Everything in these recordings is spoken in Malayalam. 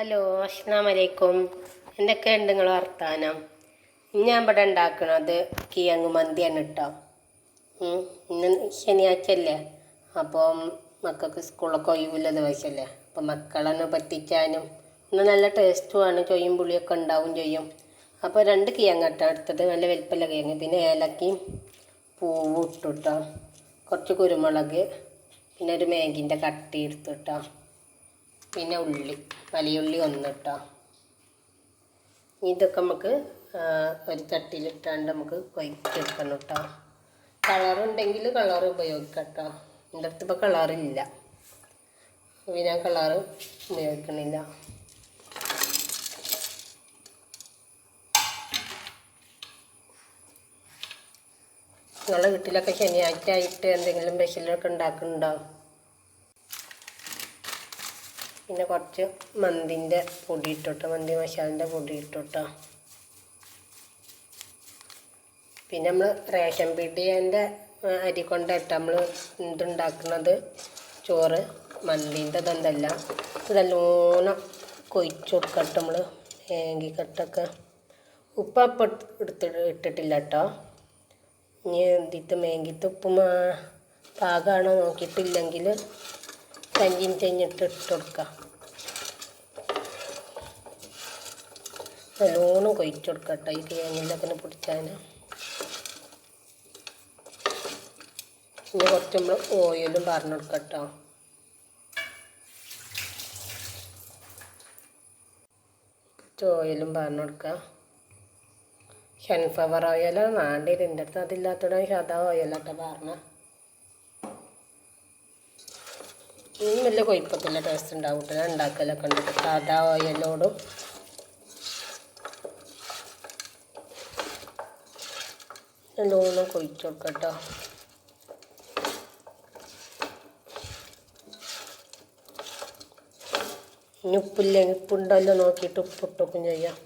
ഹലോ അസ്സാം വലൈക്കും എന്തൊക്കെയുണ്ട് നിങ്ങൾ വർത്താനം? ഞാൻ ഇവിടെ ഉണ്ടാക്കണത് കിഴങ്ങ് മന്തിയാണ് കേട്ടോ ഇന്ന് ശനിയാഴ്ച അല്ലേ അപ്പം മക്കൾക്ക് സ്കൂളൊക്കെ ഒഴിവില്ല ദിവസമല്ലേ അപ്പം മക്കളൊന്ന് പറ്റിക്കാനും ഇന്ന് നല്ല ടേസ്റ്റുമാണ് ചൊയ്യും പുളിയൊക്കെ ഉണ്ടാവും ചെയ്യും. അപ്പോൾ രണ്ട് കിഴങ്ങ് കേട്ടോ എടുത്തത് നല്ല വലിപ്പമുള്ള കിഴങ്ങ്. പിന്നെ ഏലക്കയും പൂവും ഇട്ടു കേട്ടോ കുറച്ച് കുരുമുളക് പിന്നെ ഒരു മേഗിന്റെ കട്ടി എടുത്തു കേട്ടോ പിന്നെ ഉള്ളി വലിയ ഉള്ളി ഒന്ന് ഇട്ടോ ഇതൊക്കെ നമുക്ക് ഒരു തട്ടിയിലിട്ടാണ്ട് നമുക്ക് കൊയ്ക്കെടുക്കണം കേട്ടോ കളറുണ്ടെങ്കിൽ കളർ ഉപയോഗിക്കാം കേട്ടോ എന്റെ അടുത്ത് ഇപ്പോൾ കളറില്ല. അപ്പോൾ ഞാൻ കളർ ഉപയോഗിക്കണില്ല. നിങ്ങളുടെ വീട്ടിലൊക്കെ ശനിയാഴ്ച ആയിട്ട് എന്തെങ്കിലും സ്പെഷ്യലൊക്കെ ഉണ്ടാക്കുന്നുണ്ടോ പിന്നെ കുറച്ച് മന്തിന്റെ പൊടി ഇട്ടോട്ടോ മന്തി മസാലിന്റെ പൊടി ഇട്ടോട്ടോ പിന്നെ നമ്മൾ റേഷൻ പീടിയന്റെ അരി കൊണ്ടിട്ട് നമ്മൾ ഇതുണ്ടാക്കുന്നത് ചോറ് മന്തിന്റെ ഇതെന്തല്ല ഇതെല്ലോണം കൊയിച്ചു കൊടുക്കട്ടെ നമ്മൾ ഏങ്കിക്കട്ടൊക്കെ ഉപ്പ് അപ്പം എടുത്ത് ഇട്ടിട്ടില്ല കേട്ടോ ഇനി എന്തിട്ട് മേങ്കിത്ത് ഉപ്പ് പാകമാണോ നോക്കിയിട്ടില്ലെങ്കിൽ കഞ്ഞിൻ ചെഞ്ഞിട്ട് ഇട്ട് കൊടുക്കാം. നല്ലോണം കൊഴിച്ച് കൊടുക്കട്ടെ ഈ തേങ്ങയിലൊക്കെ പിടിച്ചാൽ ഇനി കുറച്ച് നമ്മൾ ഓയിലും പറഞ്ഞു കൊടുക്കട്ടോ കുറച്ച് ഓയിലും പറഞ്ഞു കൊടുക്കാം സൺഫ്ലവർ ഓയിലാണ് വേണ്ടത് എന്റെ അടുത്ത് അതില്ലാത്തതാണ് സാധാ ഓയിലൊക്കെ പറഞ്ഞ ഇനി വലിയ കൊയ്പ്പത്തിന്റെ ടേസ്റ്റ് ഉണ്ടാവും കേട്ടോ ഉണ്ടാക്കലൊക്കെ ഉണ്ട്. സാധാ ഓയിലോടും. നല്ലോണം കൊഴിച്ച് കൊടുക്കട്ടോ ഇനി ഉപ്പില്ലെങ്കിൽ ഉപ്പുണ്ടല്ലോ നോക്കിയിട്ട് ഉപ്പിട്ടൊക്കെ ചെയ്യാം.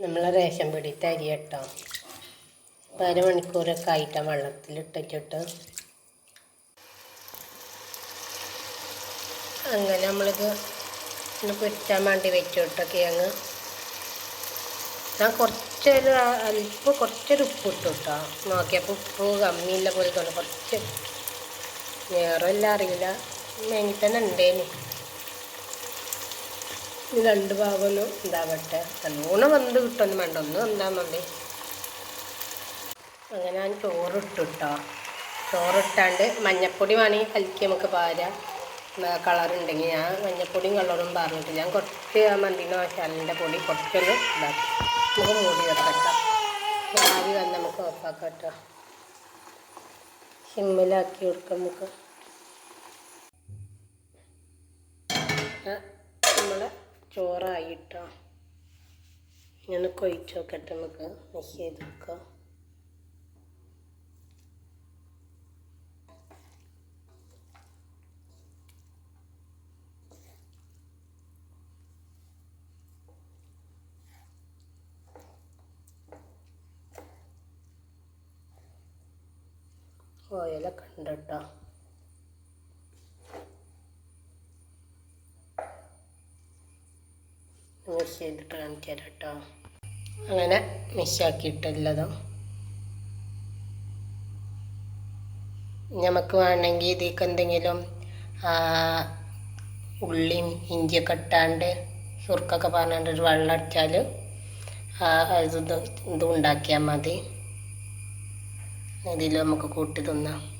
നമ്മളെ റേഷൻ പിടിയിട്ട് അരി കേട്ടോ അപ്പം അരമണിക്കൂറൊക്കെ ആയിട്ടാണ് വെള്ളത്തിലിട്ടിട്ട് അങ്ങനെ നമ്മളിത് ഒന്ന് പൊരിച്ചാൻ വേണ്ടി വെച്ചു കേട്ടോ അങ്ങ് ഞാൻ കുറച്ചൊരു അല്പം കുറച്ചൊരു ഉപ്പ് ഇട്ടു കേട്ടോ നോക്കിയപ്പോൾ ഉപ്പ് കമ്മിയില്ല പോലെ തോന്നി. കുറച്ച് വേറെല്ലാം അറിയില്ല. മേങ്ങി തന്നെ ഉണ്ടേനു. ഈ രണ്ട് ഭാഗമൊന്നും ഉണ്ടാവട്ടെ നല്ലോണം വന്ന് കിട്ടൊന്നും വേണ്ട. ഒന്ന് വന്നാൽ മതി. അങ്ങനെ ഞാൻ ചോറിട്ടു കേട്ടോ ചോറിട്ടാണ്ട് മഞ്ഞപ്പൊടി വേണമെങ്കിൽ കലക്കി നമുക്ക് പാരാം. കളർ ഉണ്ടെങ്കിൽ ഞാൻ മഞ്ഞപ്പൊടിയും കളറും പറഞ്ഞിട്ട് ഞാൻ കുറച്ച് ആ മന്തിന്റെ മസാലിന്റെ പൊടി കുറച്ചൊന്ന് ഇതാക്കി. നമുക്ക് മൂടി വെക്കട്ടോ ആവി വന്ന് നമുക്ക് ഓഫാക്കാം കേട്ടോ. സിമ്മിലാക്കി കൊടുക്കാം നമുക്ക്. നമ്മളെ ചോറായിട്ടോ. ഇങ്ങനെ കൊഴിച്ച് നോക്കട്ടെ നമുക്ക്. മിക്സ് ചെയ്ത് വെക്കാം. ഓയിലൊക്കെ ഉണ്ട് മിക്സ് ചെയ്തിട്ട് കാണിച്ചു തരാം കേട്ടോ. അങ്ങനെ മിക്സാക്കിയിട്ടല്ലതും നമുക്ക് വേണമെങ്കിൽ ഇതിലേക്ക് എന്തെങ്കിലും ഉള്ളിയും ഇഞ്ചിയൊക്കെ ഇട്ടാണ്ട് സുർക്കൊക്കെ പറഞ്ഞാണ്ട് ഒരു വെള്ളം അടിച്ചാൽ ഇത് ഇത് ഉണ്ടാക്കിയാൽ മതി. ഇതിൽ നമുക്ക് കൂട്ടി തിന്നാം.